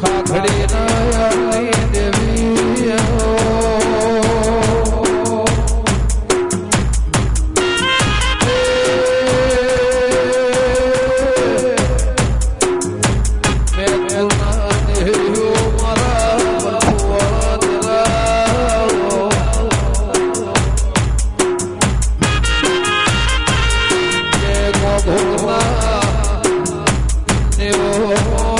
ખાખડી નયની દેવી Oh, oh, oh.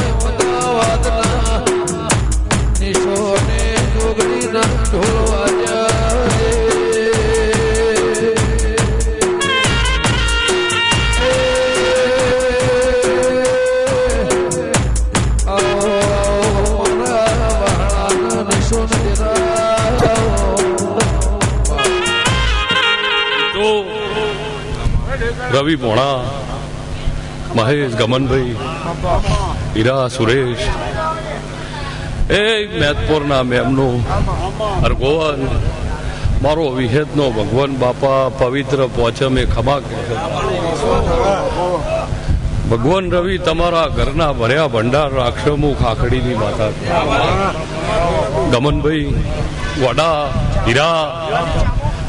રવિ મોણા, મહેશ ગમનભાઈ, હીરા સુરેશ, એ મેતપોરના મેમનું હરગોવન મારો વિહેતનો ભગવાન બાપા, પવિત્ર પોચમે ખમા ભગવાન રવિ તમારા ઘરના ભર્યા ભંડાર હું ખાખડીની માતા ગમનભાઈ, વડા, હીરા,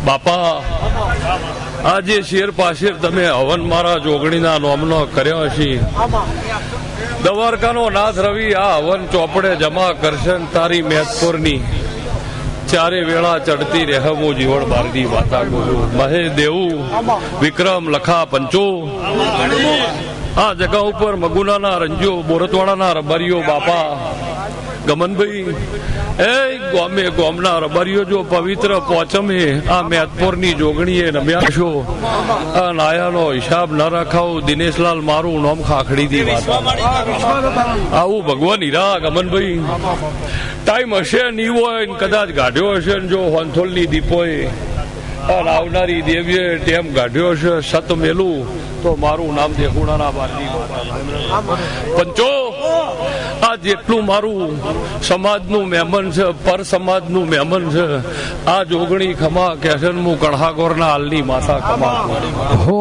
બાપા આજે શેર પાશેર તમે હવન મારા જોગણીના નોમનો કર્યો છે દવારકાનો નાથ રવિ આ હવન ચોપડે જમા કરશે ને તારી મેદપુરની ચારે વેળા ચડતી રહેવું જીવન બારની માતા ગુરુ. મહે દેવું, વિક્રમ, લખા પંચો. આ જગા ઉપર મગુનાના રંજો બોરતવાડાના રબારીઓ બાપા. ગમનભાઈ એ, ગોમે ગોમના રબારીઓ જો પવિત્ર પોચમે, આ જોગણી જોગણીએ રમ્યા છો. આ નાયાનો હિસાબ ન રાખાવ દિનેશલાલ મારું નોમ ખાખડી દી વાત આવું ભગવાન હીરા ગમનભાઈ ટાઈમ હશે નહીં હોય કદાચ ગાઢ્યો હશે જો હોનથોલની દીપોએ અને આવનારી દેવીએ ટેમ ગાઢ્યો હશે, સત મેલું, તો મારું નામ દેખુણાના બારની પંચો આ જેટલું મારું. સમાજનું મહેમન છે પર સમાજનું મહેમન છે. આ જોગણી ખમા કેશન હું કણહાગોરના હાલની માતા ખમા. હો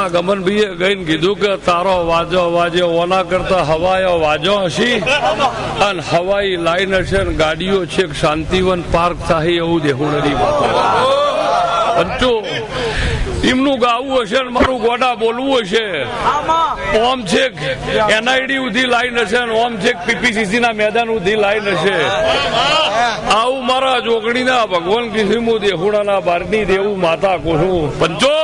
આ ગમનભાઈએ ગઈને કીધું કે તારો વાજો વાજો ઓના કરતા હવાયો વાજો હશી? અને હવાઈ લાઈન હશે ગાડીઓ છે શાંતિવન પાર્ક થાય એવું દેવું નથી એમનું ગાવું હશે મારું ગોડા બોલવું હશે. ઓમ છેક એનઆઈડી ઉધી લાઈન હશે ઓમ છેક પીપીસીસી ના મેદાન ઉધી લાઈન હશે. આવું મારા જોગણીના ભગવાન કિસિમુ દેહુડાના બારની દેવું માતા કોશું પંચો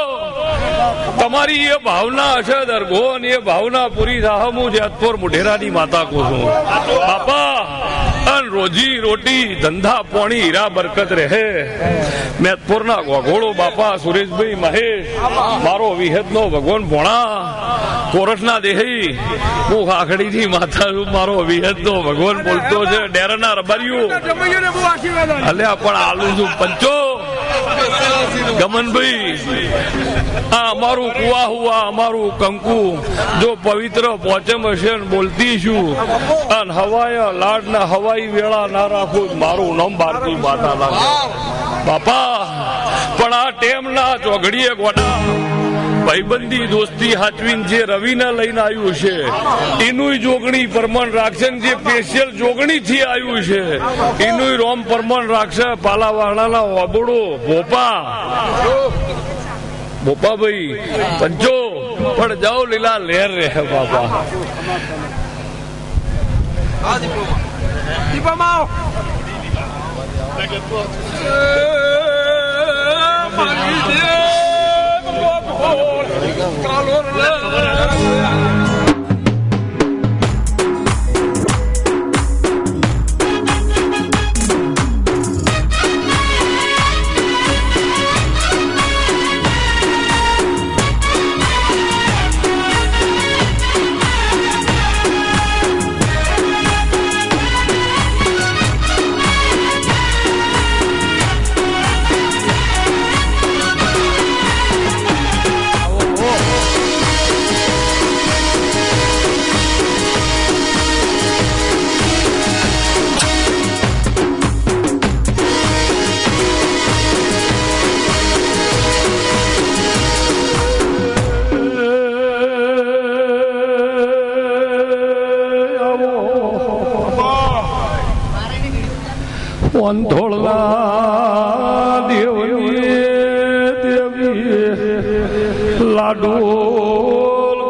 તમારી એ ભાવના હશે, દરગો, અને એ ભાવના પૂરી થાય. હું જેતપુર મુઢેરાની માતા કોશું બાપા રોજી રોટી, ધંધા, પોણી, હીરા, બરકત રહે. મેતપુરના ગોઘોળો બાપા, સુરેશભાઈ, મહેશ, મારો વિહેતનો ભગવાન ભોણા કોરસના દેહી. હું ખાખડીથી માતા છું, મારો વિહેતનો ભગવાન બોલતો છે, ડેરના રબારીઓ. અલ્યા, પણ આલુ છું, પંચો. ગમનભાઈ આ અમારું કુવા હુવા અમારું કંકુ. જો પવિત્ર પોચમ હશે બોલતી છું. અને હવાય લાડ ના હવાઈ વેળા ના રાખો. મારું નામ ભારતી માતા લાગે બાપા, પણ આ ટેમ ના ચોઘડીએ ગોડા ભાઈબંધી દોસ્તી હાચવીન જે રવિના લઈને આવ્યું છે એનું જોગણી પરમણ રાખશે જે સ્પેશિયલ જોગણી થી આવ્યું છે એનું રોમ પરમણ રાખશે પાલાવાળાના વાબડો, ભોપા. ભોપાભાઈ પંચો, પણ જાઓ લીલા લહેર રહે, બાપા. Calor, વંધોળના દેવની દેવી લાડુ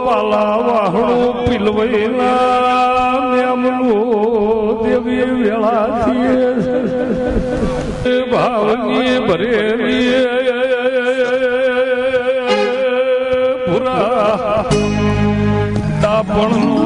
પાલા વાહણું પીલવૈના મેમનું દેવી વેળાથી ભાવની ભરેલી પુરા તાપણનું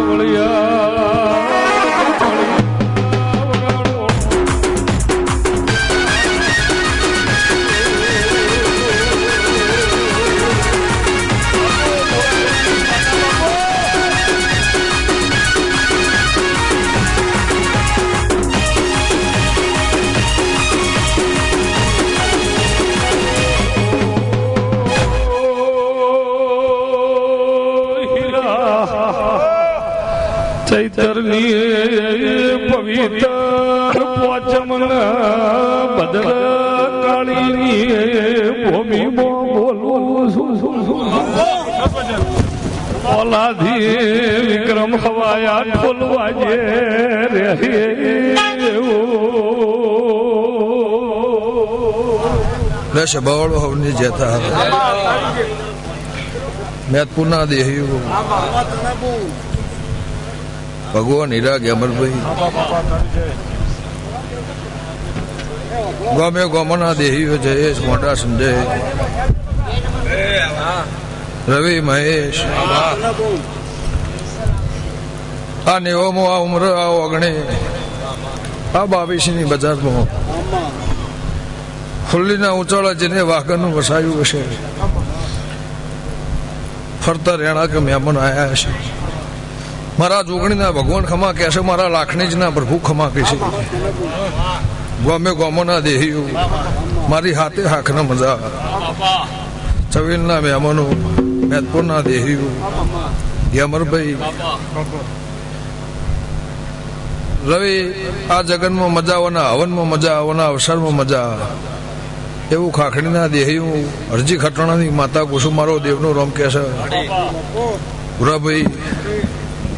Magnolia. ચૈતરની પવિત્ર પોચમન બદલ કાળીની ભૂમિ બોલું શું શું શું ઓલાધી વિક્રમ હવાયા ઠોલવા જે રે દશ બળ હવની જેતા મેતપુરના દેહ્યું ભગવાન હીરા અમરભાઈ. ગમે ગમના દેહીઓ જયેશ મોટા સંજય રવિ મહેશ. આ નેવમો, આ ઉમર, આ ઓગણે. આ બાવીસની બજારમાં. ખુલ્લીના ઉંચાળા જેને વાહનનું વસાયું હશે. ફરતા રેણા કે મહેમાન આવ્યા હશે. મારા જોગણીના ભગવાન ખમા કહેશે મારા લાખણીજના પ્રભુ ખમા કહેશે ગમે ગોમોના દેહીઓ મારી હાથે હાખના મજા. ચવેલના મહેમાનો મેદપુરના દેહીઓ યમરભાઈ રવિ, આ જગનમાં મજા આવવાના, હવનમાં મજા આવવાના, અવસરમાં મજા. એવું ખાખડીના દેહ્યું અરજી ખટણાની માતા કુસુમારો દેવનો રોમ કહે છે?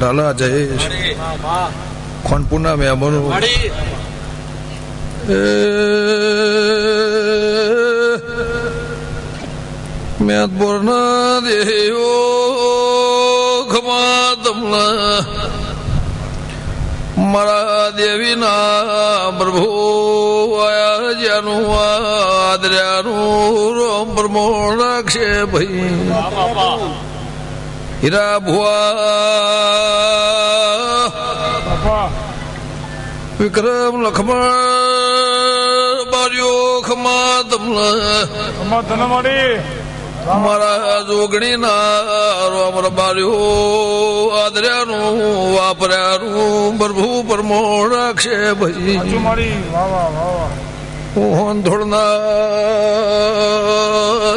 ભુરાભાઈ જયેશ ખોનપુરના મહેમાનો મેદપુરના દેહો ખમા તમલા દેવીના પ્રભુ આયા જ્યાનું આદર્યાનું રોમ પ્રમોણ રાખશે ભાઈ. હીરા ભુવા વિક્રમ લખમણ બાર્યો ખમા તમને મારા જોગણીના રોમ બાર્યો આદર્યાનું વાપર્યાનું પ્રભુ પરમોણ રાખશે ભાઈ મોહન ધોળના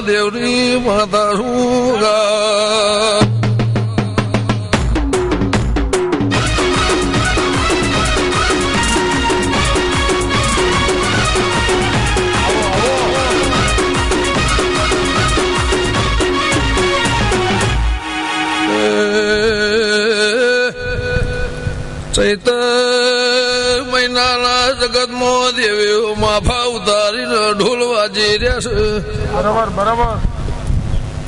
દેવની માતા શું ગા ચૈત મહિનાના જગત દેવીઓ માફા ઉતારીને ઢોલ વાજી રહ્યા છે. બરાબર બરાબર.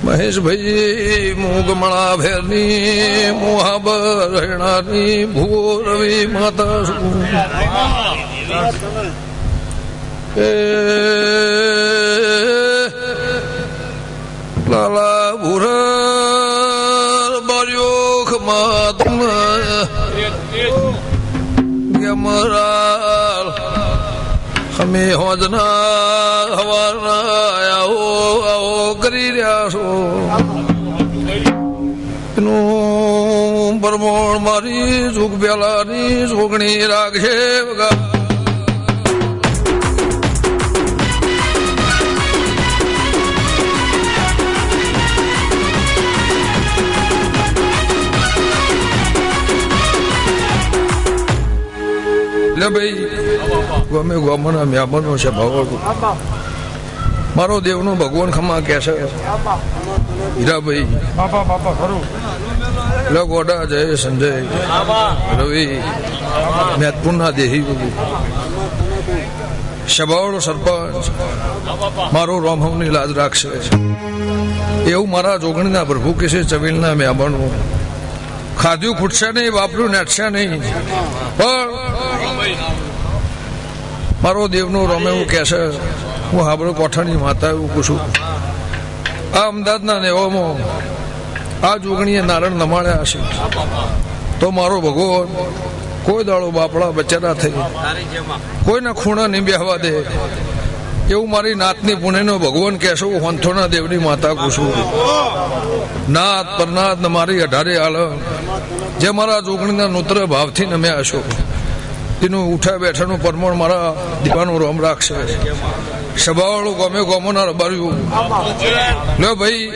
મહેશભાઈ મૂગમળા ભેરની મુહાબર હેણાની ભૂ રવિ માતા લાલા ભૂર માતમ ગમરાલ અમે હોજના હવાના આવો આવો કરી રહ્યા છો. એનું પરમોણ મારી સુખ પેલાની સુગણી રાખશે વગા લે ભાઈ, ગમે ગમના મ્યામનો છે ભાવ મારો દેવનો ભગવાન ખમા કે છે. હીરાભાઈ લ ગોડા જય સંજય, રવિ મેતપુરના દેહી સભાવાળો સરપંચ, મારો રોમહમની લાજ રાખશે. એવું મારા જોગણીના પ્રભુ કે છે ચવીલના મહેમાનો ખાધ્યું ખૂટશે નહીં, વાપર્યું નેટશે નહીં. પણ મારો દેવનો રમે હું કહે છે. હું હાબળો કોઠાણની માતા એવું પૂછું. આ અમદાવાદના નેવામાં આ જોગણીએ નારણ નમાડ્યા હશે. તો મારો ભગવાન, કોઈ દાડો બાપડા બચારા થઈ. કોઈના ખૂણા નહીં બેહવા દે. એવું મારી નાતની પુણેનો ભગવાન કહેશો હોંથોના દેવની માતા કુશું નાથ પરનાથ મારી અઢારે આલ. જે મારા જોગણીના નૂત્ર ભાવથી નમ્યા હશો. એનું ઉઠા બેઠાનું પરમણ મારા દીવાનું રોમ રાખશે. સભાવાળું ગમે ગમોના રબાર્યું. લો ભાઈ.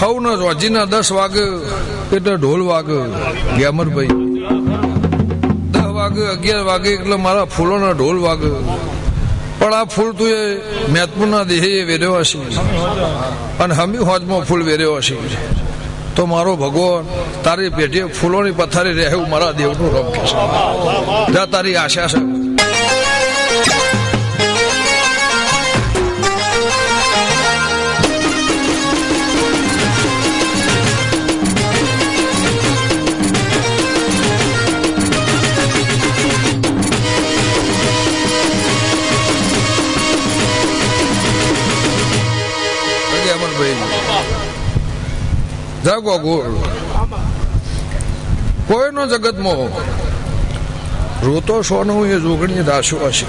હવનો રોજીના દસ વાગે એટલે ઢોલ વાગે. ગેમરભાઈ દસ વાગે, અગિયાર વાગે એટલે મારા ફૂલોના ઢોલ વાગે. પણ આ ફૂલ તું એ મહેતપુરના દેહે વેર્યો હશે. અને હમી હોજમાં ફૂલ વેર્યો હશે. તો મારો ભગવાન, તારી પેઢી ફૂલોની પથારી રહેવું મારા દેવનું રમ કે તારી આશા છે. જાગો ગોળ કોઈનો જગતમાં રોતો સોનો એ જોગણી રાશો હશે.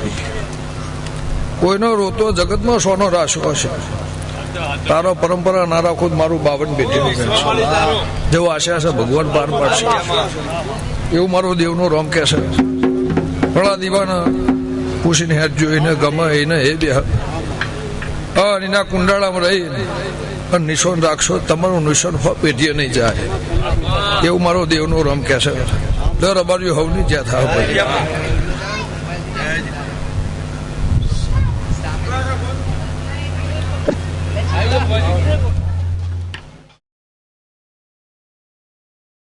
કોઈનો રોતો જગતમાં સોનો રાશો હશે. તારો પરંપરા ના રાખો મારું બાવન છે. જેવો આશા છે ભગવાન પાર પાડશે. એવું મારો દેવનો રોમ કે છે. ભલા દીવાના પૂછીને હેઠ જોઈને ગમે એને એ બે. અને એના કુંડાળામાં રહી અને નિશાન રાખશો, તમારું નિશાન પેઢીએ નહીં જાય. એવું મારો દેવનો રમ કહેશે દર અબાર્યું હવની જ્યાં થાવ